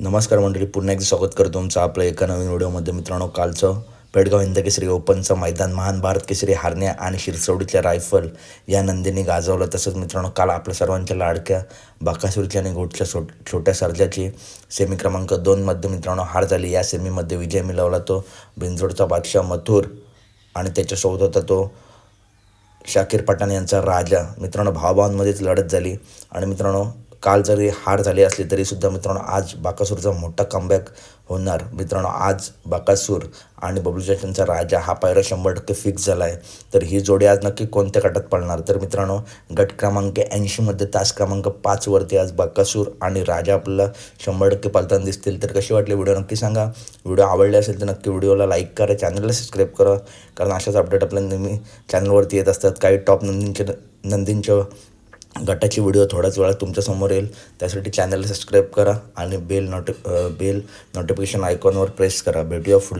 नमस्कार मंडळी पुन्हा एकदा स्वागत करतो तुमचं आपलं एका नवीन व्हिडिओमध्ये. मित्रांनो कालचं पेडगाव हिंद केसरी ओपनचं मैदान महान भारत केसरी हारण्या आणि शिरसवडीतल्या रायफल या नंदीने गाजवलं. तसंच मित्रांनो काल आपल्या सर्वांच्या लाडक्या बाकासुरीच्या आणि घोटच्या छो छोट्या सर्जाची सेमी क्रमांक दोनमध्ये मित्रांनो हार झाली. या सेमीमध्ये विजय मिळवला तो. बिंजोडचा बादशाह मथुर आणि त्याच्यासोबत होता तो शाकीर पठाण यांचा राजा. मित्रांनो भावभावांमध्येच लढत झाली. आणि मित्रांनो काल जरी हार झाली असली तरीसुद्धा मित्रांनो आज बाकासूरचा मोठा कमबॅक होणार. मित्रांनो आज बाकासूर आणि बबलू जॅक्सनचा राजा हा पायरा शंभर टक्के फिक्स झाला आहे तर ही जोडी आज नक्की कोणत्या गटात पडणार तर मित्रांनो गट क्रमांक ऐंशीमध्ये तास क्रमांक पाचवरती आज बाकासूर आणि राजा आपल्याला शंभर टक्के पालताना दिसतील. तर कशी वाटली व्हिडिओ नक्की सांगा. व्हिडिओ आवडले असेल तर नक्की व्हिडिओला लाईक करा चॅनलला सबस्क्राईब करा. कारण अशाच अपडेट आपल्या नेहमी चॅनलवरती येत असतात. काही टॉप नंदींचे नंदींच्या गटाची व्हिडिओ थोड्याच वेळात तुमच्यासमोर येईल. त्यासाठी चॅनलला सबस्क्राईब करा आणि बेल नोटि बेल नोटिफिकेशन आयकॉनवर प्रेस करा. भेटूया पुढ